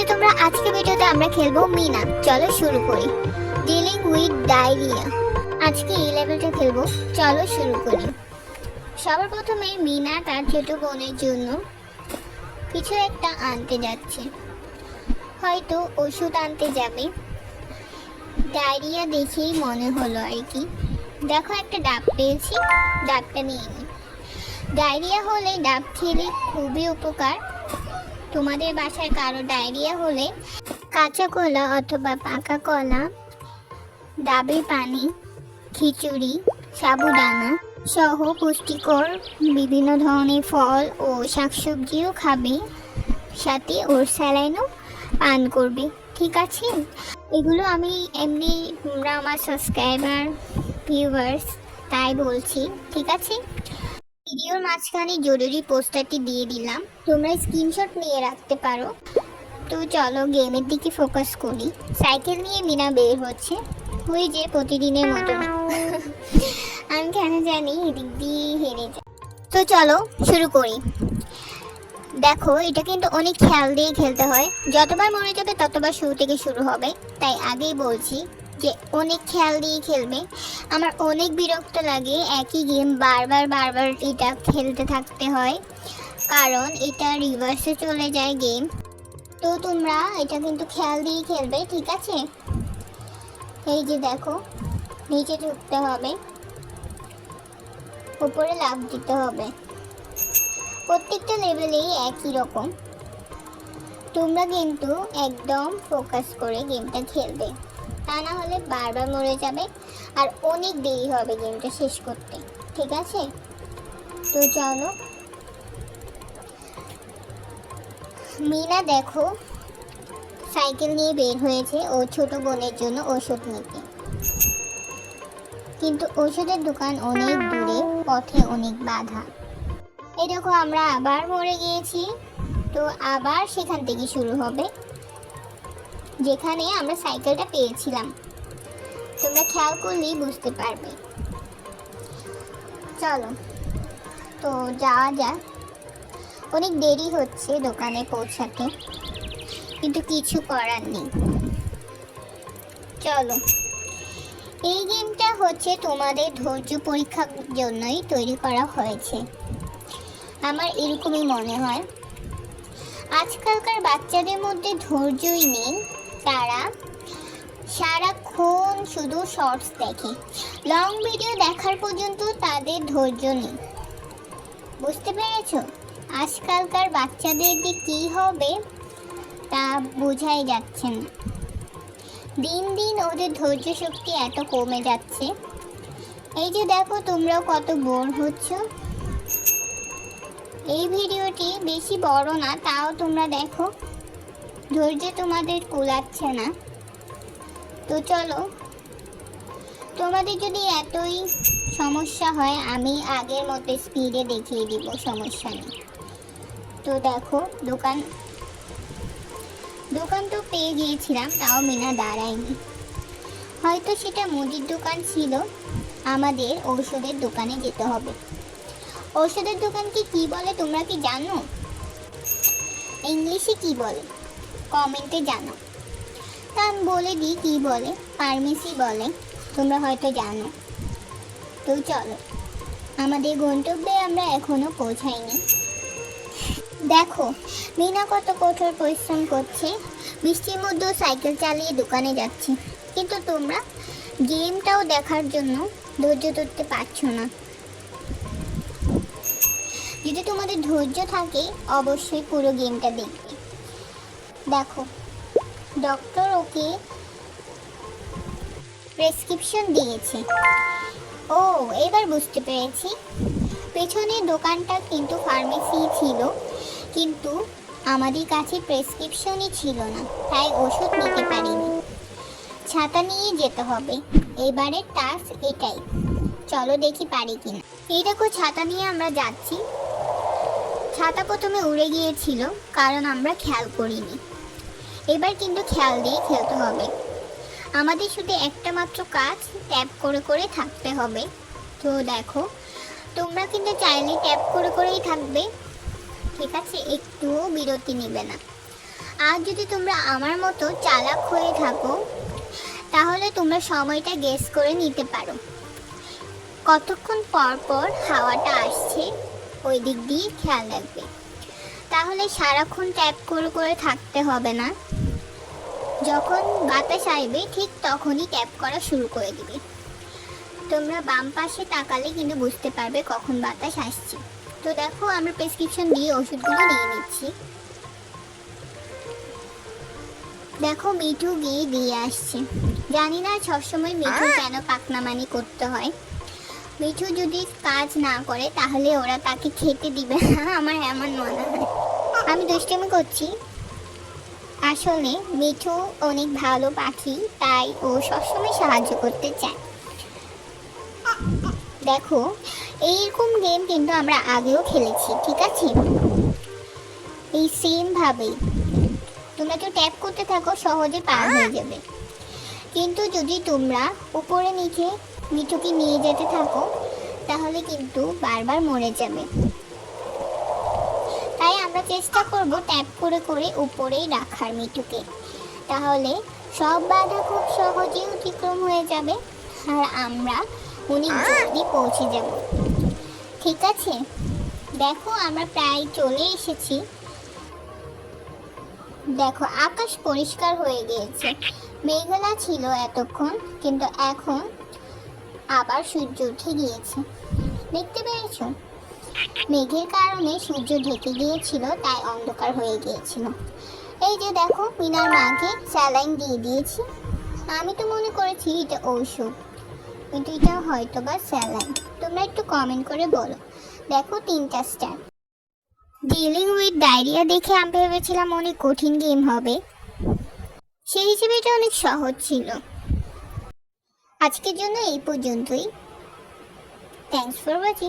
আছে, তোমরা আজকে ভিডিওতে আমরা খেলব মিনা। চলো শুরু করি। ডিলিং উইথ ডায়রিয়া আজকে এই লেভেলটা খেলব। চলো শুরু করি। সবার প্রথমে মিনা তার ছোট বোনের জন্য কিছু একটা আনতে যাচ্ছে। হয়তো ওষুধ আনতে যাবে। ডায়রিয়া দেখেই মনে হলো আর কি। দেখো একটা ডাব পেয়েছি। ডাবটা নিয়ে নিই ডায়রিয়া হলে ডাব খেলে খুবই উপকার। তোমাদের বাসায় কারও ডায়রিয়া হলে কাঁচা কলা অথবা পাকা কলা, ডাবের পানি, খিচুড়ি, সাবুদানা সহ পুষ্টিকর বিভিন্ন ধরনের ফল ও শাকসবজিও খাবে। সাথে ওর স্যালাইনও পান করবে। ঠিক আছে? এগুলো আমি এমনি তোমরা আমার সাবস্ক্রাইবার ভিউয়ার্স তাই বলছি। ঠিক আছে? ভিডিওর মাঝখানে জরুরি পোস্টারটি দিয়ে দিলাম। তোমরা স্ক্রিনশট নিয়ে রাখতে পারো। তো চলো গেমের দিকে ফোকাস করি। সাইকেল নিয়ে মিনা বের হচ্ছে। ওই যে প্রতিদিনের মতো। আমি কেন জানি এদিক দিয়ে হেরে যাই তো চলো শুরু করি। দেখো, এটা কিন্তু অনেক খেয়াল দিয়ে খেলতে হয়। যতবার মনে যাবে ততবার শুরু থেকে শুরু হবে। তাই আগেই বলছি যে অনেক খেয়াল দিয়ে খেলবে। আমার অনেক বিরক্ত লাগে, একই গেম বারবার বারবার এটা খেলতে থাকতে হয়। কারণ এটা রিভার্সে চলে যায় গেম তো তোমরা এটা কিন্তু খেয়াল দিয়ে খেলবে, ঠিক আছে? এই যে দেখো, নিচে ঢুকতে হবে। উপরে লাভ দিতে হবে। প্রত্যেকটা লেভেলেই একই রকম। তোমরা কিন্তু একদম ফোকাস করে গেমটা খেলবে। তা না হলে বারবার মরে যাবে। আর অনেক দেরি হবে গেমটা শেষ করতে। ঠিক আছে? তো চলো। মিনা, দেখো, সাইকেল নিয়ে বের হয়েছে ও ছোট বোনের জন্য ওষুধ নিতে। কিন্তু ওষুধের দোকান অনেক দূরে, পথে অনেক বাধা। এই দেখো, আমরা আবার মরে গিয়েছি। তো আবার সেখান থেকে শুরু হবে। যেখানে আমরা সাইকেলটা পেয়েছিলাম। তোমরা খেয়াল করলেই বুঝতে পারবে। চলো, তো যাওয়া যাক। অনেক দেরি হচ্ছে দোকানে পৌঁছাতে, কিন্তু কিছু করার নেই। চলো, এই গেমটা হচ্ছে তোমাদের ধৈর্য পরীক্ষার জন্যই তৈরি করা হয়েছে। আমার এরকমই মনে হয়। আজকালকার বাচ্চাদের মধ্যে ধৈর্যই নেই। তারা সারাক্ষণ শুধু শর্টস দেখে। লং ভিডিও দেখার পর্যন্ত তাদের ধৈর্য নেই। বুঝতে পেরেছ? আজকালকার বাচ্চাদের যে কী হবে তা বোঝাই যাচ্ছে না। দিন দিন ওদের ধৈর্য শক্তি এত কমে যাচ্ছে। এই যে দেখো তোমরাও কত বোর হচ্ছ। এই ভিডিওটি বেশি বড় না, তাও তোমরা দেখো। ধৈর্য তোমাদের কুলাচ্ছে না। তো চলো, তোমাদের যদি এতই সমস্যা হয়, আমি আগের মতো স্পিডে দেখিয়ে দিব সমস্যা নেই। তো দেখো, দোকান দোকান তো পেয়ে গিয়েছিলাম, তাও মিনা দাঁড়ায়নি। হয়তো সেটা মুদির দোকান ছিল, আমাদের ঔষধের দোকানে যেতে হবে। ঔষধের দোকানকে কি বলে, তোমরা কি জানো? ইংলিশে কি বলে? কমেন্টে জানো তা আমি বলে দিই কী বলে ফার্মেসি বলে, তোমরা হয়তো জানো। তো চলো, আমাদের গন্তব্যে আমরা এখনও পৌঁছাইনি। দেখো, মিনা কত কঠোর পরিশ্রম করছে। বৃষ্টির মধ্যেও সাইকেল চালিয়ে দোকানে যাচ্ছে। কিন্তু তোমরা গেমটাও দেখার জন্য ধৈর্য ধরতে পারছ না। যদি তোমাদের ধৈর্য থাকে, অবশ্যই পুরো গেমটা দেখবে। দেখো ডক্টর ওকে প্রেসক্রিপশন দিয়েছে। ও, এবার বুঝতে পেরেছি। পেছনে দোকানটা কিন্তু ফার্মেসি ছিল, কিন্তু আমাদের কাছে প্রেসক্রিপশনই ছিল না, তাই ওষুধ নিতে পারিনি। ছাতা নিয়ে যেতে হবে এবারের টাস্ক এটাই। চলো দেখি পারি কিনা। এই দেখো, ছাতা নিয়ে আমরা যাচ্ছি। ছাতা প্রথমে উড়ে গিয়েছিল, কারণ আমরা খেয়াল করিনি। এবার কিন্তু খেয়াল দিয়ে খেলতে হবে। আমাদের শুধু একটা মাত্র কাজ, ট্যাপ করে করে থাকতে হবে। তো দেখো, তোমরা কিন্তু চাইলে ট্যাপ করে করেই থাকবে। ঠিক আছে একটুও বিরতি নেবে না। আর যদি তোমরা আমার মতো চালাক হয়ে থাকো, তাহলে তোমরা সময়টা গেস করে নিতে পারো। কতক্ষণ পর পর হাওয়াটা আসছে, ওই দিক দিয়ে খেয়াল রাখবে। তাহলে সারাক্ষণ ট্যাপ করে করে থাকতে হবে না। যখন বাতাস আসবে ঠিক তখনই ট্যাপ করা শুরু করে দিবে। তোমরা বাম পাশে তাকালে কিন্তু বুঝতে পারবে কখন বাতাস আসছে। তো দেখো আমরা প্রেসক্রিপশন দিয়ে ওষুধগুলো নিয়ে নিচ্ছি। দেখো মিঠু গিয়ে দিয়ে আসছে। জানি না সবসময় মিঠু কেন পাকনামানি করতে হয়। মিঠু যদি কাজ না করে তাহলে ওরা তাকে খেতে দিবে না। আমার এমন মনে হয়। আমি দুষ্টমি করছি। আসলে মিঠু অনেক ভালো পাখি, তাই ও সবসময় সাহায্য করতে চায়। দেখো, এইরকম গেম কিন্তু আমরা আগেও খেলেছি, ঠিক আছে? এই সেম ভাবেই। তোমরা তো ট্যাপ করতে থাকো, সহজে পার হয়ে যাবে। কিন্তু যদি তোমরা উপরে নিচে মিঠুকে নিয়ে যেতে থাকো, তাহলে কিন্তু বারবার মরে যাবে। আমরা চেষ্টা করব ট্যাপ করে করে উপরেই রাখার মিঠুকে তাহলে সব বাধা খুব সহজেই অতিক্রম হয়ে যাবে আর আমরা অনেক জলদি পৌঁছে যাব। ঠিক আছে? দেখো আমরা প্রায় চলে এসেছি। দেখো, আকাশ পরিষ্কার হয়ে গিয়েছে। মেঘলা ছিল এতক্ষণ, কিন্তু এখন আবার সূর্য উঠে গিয়েছে। দেখতে পেয়েছ? মেঘের কারণে সূর্য ঢেকে গিয়েছিল, তাই অন্ধকার হয়ে গিয়েছিল। এই যে দেখো, মিনার মাকে স্যালাইন দিয়ে দিয়েছি। আমি তো মনে করেছি এটা ঔষধ, কিন্তু এটা হয়তো বা স্যালাইন। তোমরা একটু কমেন্ট করে বলো। দেখো তিনটা স্ট্যাম্প ডিলিং উইথ ডায়রিয়া দেখে আমি ভেবেছিলাম অনেক কঠিন গেম হবে। সেই হিসেবে এটা অনেক সহজ ছিল। আজকের জন্য এই পর্যন্তই। Thanks for watching